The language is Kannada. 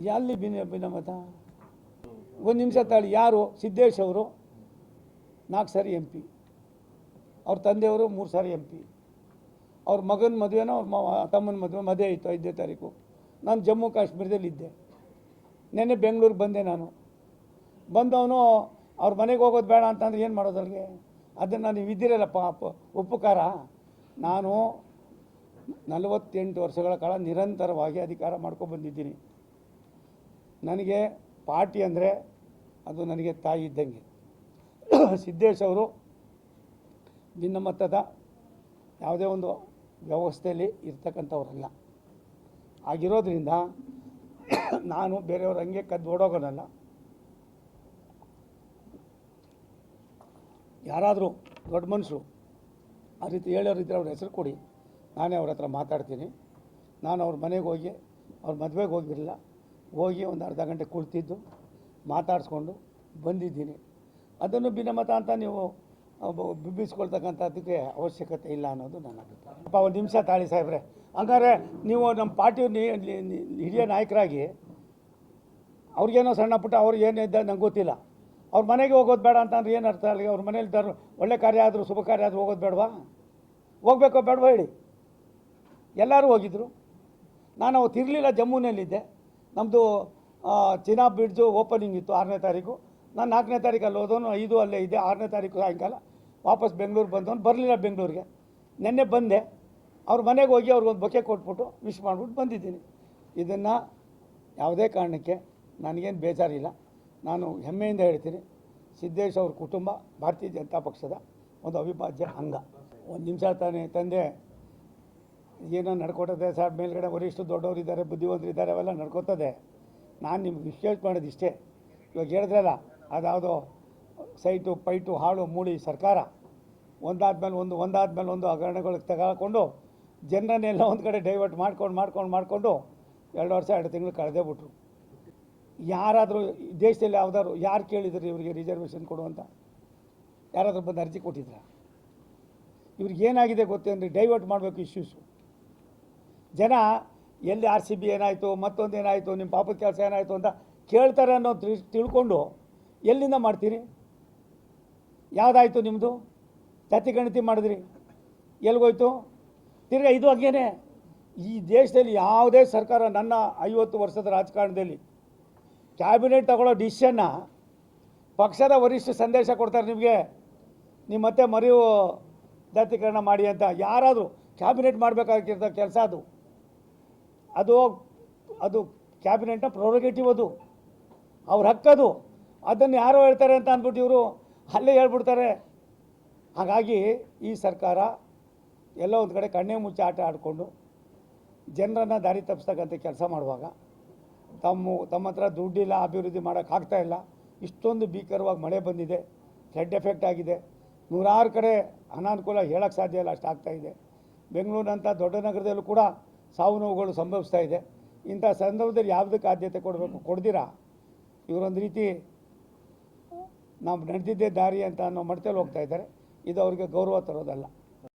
ಎಲ್ಲಿ ಭಿನ್ನ ಭಿನ್ನಮತ ಒಂದು ನಿಮಿಷ ತಾಳಿ, ಯಾರು? ಸಿದ್ದೇಶ್ ಅವರು, ನಾಲ್ಕು ಸಾರಿ ಎಂ ಪಿ. ಅವ್ರ ತಂದೆಯವರು ಮೂರು ಸಾರಿ ಎಂ ಪಿ. ಅವ್ರ ಮಗನ ಮದುವೆನೋ, ಅವ್ರ ತಮ್ಮನ ಮದುವೆ ಮದುವೆ ಆಯಿತು ಐದನೇ ತಾರೀಕು. ನಾನು ಜಮ್ಮು ಕಾಶ್ಮೀರದಲ್ಲಿ ಇದ್ದೆ. ನೆನ್ನೆ ಬೆಂಗಳೂರಿಗೆ ಬಂದೆ ನಾನು. ಬಂದವನು, ಅವ್ರ ಮನೆಗೆ ಹೋಗೋದು ಬೇಡ ಅಂತಂದ್ರೆ ಏನು ಮಾಡೋದು ಅವ್ರಿಗೆ? ಅದನ್ನು ನೀವು ಇದ್ದಿರಲ್ಲ ಪಾಪ, ಉಪಕಾರ. ನಾನು ನಲವತ್ತೆಂಟು ವರ್ಷಗಳ ಕಾಲ ನಿರಂತರವಾಗಿ ಅಧಿಕಾರ ಮಾಡ್ಕೊಂಡು ಬಂದಿದ್ದೀನಿ. ನನಗೆ ಪಾರ್ಟಿ ಅಂದರೆ ಅದು ನನಗೆ ತಾಯಿ ಇದ್ದಂಗೆ. ಸಿದ್ದೇಶ್ ಅವರು ಭಿನ್ನಮತದ ಯಾವುದೇ ಒಂದು ವ್ಯವಸ್ಥೆಯಲ್ಲಿ ಇರ್ತಕ್ಕಂಥವ್ರಲ್ಲ. ಆಗಿರೋದ್ರಿಂದ ನಾನು ಬೇರೆಯವ್ರ ಹಂಗೆ ಕದ್ದು ಓಡೋಗೋನಲ್ಲ. ಯಾರಾದರೂ ದೊಡ್ಡ ಮನುಷ್ಯರು ಆ ರೀತಿ ಹೇಳೋರು ಇದ್ದರೆ ಅವ್ರ ಹೆಸರು ಕೊಡಿ. ನಾನೇ ಅವ್ರ ಹತ್ರ ಮಾತಾಡ್ತೀನಿ. ನಾನು ಅವ್ರ ಮನೆಗೆ ಹೋಗಿ, ಅವ್ರ ಮದುವೆಗೆ ಹೋಗಿರಲಿಲ್ಲ ಹೋಗಿ ಒಂದು ಅರ್ಧ ಗಂಟೆ ಕುಳಿತಿದ್ದು, ಮಾತಾಡಿಸ್ಕೊಂಡು ಬಂದಿದ್ದೀನಿ. ಅದನ್ನು ಭಿನ್ನಮತ ಅಂತ ನೀವು ಬಿಬ್ಬಿಸ್ಕೊಳ್ತಕ್ಕಂಥದ್ದಕ್ಕೆ ಬಿಂಬಿಸ್ಕೊಳ್ತಕ್ಕಂಥದ್ದಕ್ಕೆ ಅವಶ್ಯಕತೆ ಇಲ್ಲ ಅನ್ನೋದು ನನ್ನ ಅಭಿಪ್ರಾಯ. ಅಪ್ಪ ಒಂದು ನಿಮಿಷ ತಾಳಿ ಸಾಹೇಬ್ರೆ. ಹಂಗಾರೆ ನೀವು ನಮ್ಮ ಪಾರ್ಟಿ ಹಿರಿಯ ನಾಯಕರಾಗಿ, ಅವ್ರಿಗೇನೋ ಸಣ್ಣ ಪುಟ್ಟ ಅವ್ರು ಏನಿದ್ದ ನಂಗೆ ಗೊತ್ತಿಲ್ಲ. ಅವ್ರ ಮನೆಗೆ ಹೋಗೋದು ಬೇಡ ಅಂತಂದ್ರೆ ಏನು ಅರ್ಥ ಅಲ್ಲಿಗೆ ಅವ್ರ ಮನೇಲಿ ಧರ್ಮ ಒಳ್ಳೆ ಕಾರ್ಯ ಆದರೂ ಶುಭ ಕಾರ್ಯ ಆದರೂ ಹೋಗೋದು ಬೇಡವಾ? ಹೋಗ್ಬೇಕೋ ಬೇಡವಾ ಹೇಳಿ? ಎಲ್ಲರೂ ಹೋಗಿದ್ರು. ನಾನು ಅವತ್ತು ಇರಲಿಲ್ಲ ಜಮ್ಮುನಲ್ಲಿದ್ದೆ. ನಮ್ಮದು ಚೀನಾ ಬ್ರಿಡ್ಜು ಓಪನಿಂಗ್ ಇತ್ತು ಆರನೇ ತಾರೀಕು. ನಾನು ನಾಲ್ಕನೇ ತಾರೀಕು ಅಲ್ಲಿ ಹೋದವನು, ಐದು ಅಲ್ಲೇ ಇದೆ, ಆರನೇ ತಾರೀಕು ಸಾಯಂಕಾಲ. ವಾಪಸ್ ಬೆಂಗಳೂರು ಬಂದವನು, ಬರಲಿಲ್ಲ ಬೆಂಗಳೂರಿಗೆ. ನಿನ್ನೆ ಬಂದೆ. ಅವ್ರ ಮನೆಗೆ ಹೋಗಿ ಅವ್ರಿಗೊಂದು ಬೊಕೆ ಕೊಟ್ಬಿಟ್ಟು ವಿಶ್ ಮಾಡಿಬಿಟ್ಟು ಬಂದಿದ್ದೀನಿ. ಇದನ್ನು ಯಾವುದೇ ಕಾರಣಕ್ಕೆ ನನಗೇನು ಬೇಜಾರಿಲ್ಲ. ನಾನು ಹೆಮ್ಮೆಯಿಂದ ಹೇಳ್ತೀನಿ, ಸಿದ್ದೇಶ್ ಅವ್ರ ಕುಟುಂಬ, ಭಾರತೀಯ ಜನತಾ ಪಕ್ಷದ ಒಂದು ಅವಿಭಾಜ್ಯ ಅಂಗ. ಒಂದು ನಿಮಿಷ ತಾನೇ ತಂದೆ ಏನೋ ನಡ್ಕೊತದೆ ಸರ್, ಮೇಲ್ಗಡೆ ವರಿಷ್ಠ ದೊಡ್ಡವರು ಇದ್ದಾರೆ ಬುದ್ಧಿವಂತರು ಇದ್ದಾರೆ ಅವೆಲ್ಲ ನಡ್ಕೊತದೆ. ನಾನು ನಿಮ್ಗೆ ವಿಶ್ವಾಸ ಮಾಡೋದು ಇಷ್ಟೇ ಇವಾಗ ಹೇಳಿದ್ರಲ್ಲ, ಅದ್ಯಾವುದೋ ಸೈಟು, ಪೈಟು, ಹಾಳು, ಮೂಳಿ ಸರ್ಕಾರ. ಒಂದಾದ್ಮೇಲೆ ಒಂದು ಒಂದಾದ್ಮೇಲೆ ಒಂದು ಹಗರಣಗಳಿಗೆ ತಗೊಂಡು ಜನರನ್ನೆಲ್ಲ ಒಂದು ಕಡೆ ಡೈವರ್ಟ್ ಮಾಡ್ಕೊಂಡು ಮಾಡ್ಕೊಂಡು, ಮಾಡಿಕೊಂಡು ಎರಡು ವರ್ಷ, ಎರಡು ತಿಂಗಳು ಕಳೆದೇ ಬಿಟ್ರು. ಯಾರಾದರೂ ದೇಶದಲ್ಲಿ ಯಾವ್ದಾದ್ರು, ಯಾರು ಕೇಳಿದ್ರು ಇವರಿಗೆ ರಿಸರ್ವೇಷನ್ ಕೊಡು ಅಂತ? ಯಾರಾದರೂ ಬಂದು ಅರ್ಜಿ ಕೊಟ್ಟಿದ್ರ? ಇವ್ರಿಗೆ ಏನಾಗಿದೆ ಗೊತ್ತೇನು ಡೈವರ್ಟ್ ಮಾಡಬೇಕು ಇಶ್ಯೂಸು ಜನ, ಎಲ್ಲಿ ಆರ್ ಸಿ ಬಿ ಏನಾಯಿತು, ಮತ್ತೊಂದು ಏನಾಯಿತು, ನಿಮ್ಮ ಪಾಪದ ಕೆಲಸ ಏನಾಯಿತು ಅಂತ ಕೇಳ್ತಾರೆ ಅನ್ನೋ ತಿಳ್- ತಿಳ್ಕೊಂಡು ಎಲ್ಲಿಂದ ಮಾಡ್ತೀರಿ? ಯಾವುದಾಯಿತು ನಿಮ್ಮದು ಜಾತಿ ಗಣತಿ ಮಾಡಿದ್ರಿ. ಎಲ್ಲಿಗೋಯ್ತು ತಿರ್ಗಾ ಇದು ಹಂಗೇನೆ. ಈ ದೇಶದಲ್ಲಿ ಯಾವುದೇ ಸರ್ಕಾರ ನನ್ನ ಐವತ್ತು ವರ್ಷದ ರಾಜಕಾರಣದಲ್ಲಿ ಕ್ಯಾಬಿನೆಟ್ ತಗೊಳ್ಳೋ ಡಿಸಿಷನ್ನ ಪಕ್ಷದ ವರಿಷ್ಠ ಸಂದೇಶ ಕೊಡ್ತಾರೆ ನಿಮಗೆ. ನೀವು ಮತ್ತೆ ಮರಿವು ಜಾತೀಕರಣ ಮಾಡಿ ಅಂತ ಯಾರಾದರೂ ಕ್ಯಾಬಿನೆಟ್ ಮಾಡಬೇಕಾಗಿರ್ತ ಕೆಲಸ ಅದು. ಅದು ಅದು ಕ್ಯಾಬಿನೆಟ್ನ ಪ್ರೊರೋಗೇಟಿವ್ ಅದು. ಅವ್ರ ಹಕ್ಕದು ಅದನ್ನು ಯಾರೋ ಹೇಳ್ತಾರೆ ಅಂತ ಅಂದ್ಬಿಟ್ಟು ಇವರು ಅಲ್ಲೇ ಹೇಳ್ಬಿಡ್ತಾರೆ. ಹಾಗಾಗಿ ಈ ಸರ್ಕಾರ ಎಲ್ಲ ಒಂದು ಕಡೆ ಕಣ್ಣೇ ಮುಚ್ಚಿ ಆಟ ಆಡಿಕೊಂಡು ಜನರನ್ನು ದಾರಿ ತಪ್ಪಿಸ್ತಕ್ಕಂಥ ಕೆಲಸ ಮಾಡುವಾಗ ತಮ್ಮ ತಮ್ಮ ಹತ್ರ ದುಡ್ಡಿಲ್ಲ, ಅಭಿವೃದ್ಧಿ ಮಾಡೋಕ್ಕಾಗ್ತಾ ಇಲ್ಲ. ಇಷ್ಟೊಂದು ಭೀಕರವಾಗಿ ಮಳೆ ಬಂದಿದೆ. ಫ್ಲಡ್ ಎಫೆಕ್ಟ್ ಆಗಿದೆ. ನೂರಾರು ಕಡೆ ಅನಾನುಕೂಲ ಹೇಳೋಕ್ಕೆ ಸಾಧ್ಯ ಇಲ್ಲ. ಅಷ್ಟಾಗ್ತಾ ಇದೆ. ಬೆಂಗಳೂರಿನಂಥ ದೊಡ್ಡ ನಗರದಲ್ಲೂ ಕೂಡ ಸಾವು ನೋವುಗಳು ಸಂಭವಿಸ್ತಾ ಇದೆ. ಇಂಥ ಸಂದರ್ಭದಲ್ಲಿ ಯಾವುದಕ್ಕೆ ಆದ್ಯತೆ ಕೊಡಬೇಕು? ಕೊಡ್ದಿರಾ ಇವರೊಂದು ರೀತಿ ನಾವು ನಡೆದಿದ್ದೇ ದಾರಿ ಅಂತ ಅನ್ನೋ ಮಟ್ಟದಲ್ಲಿ ಹೋಗ್ತಾ ಇದ್ದಾರೆ. ಇದು ಅವರಿಗೆ ಗೌರವ ತರೋದಲ್ಲ.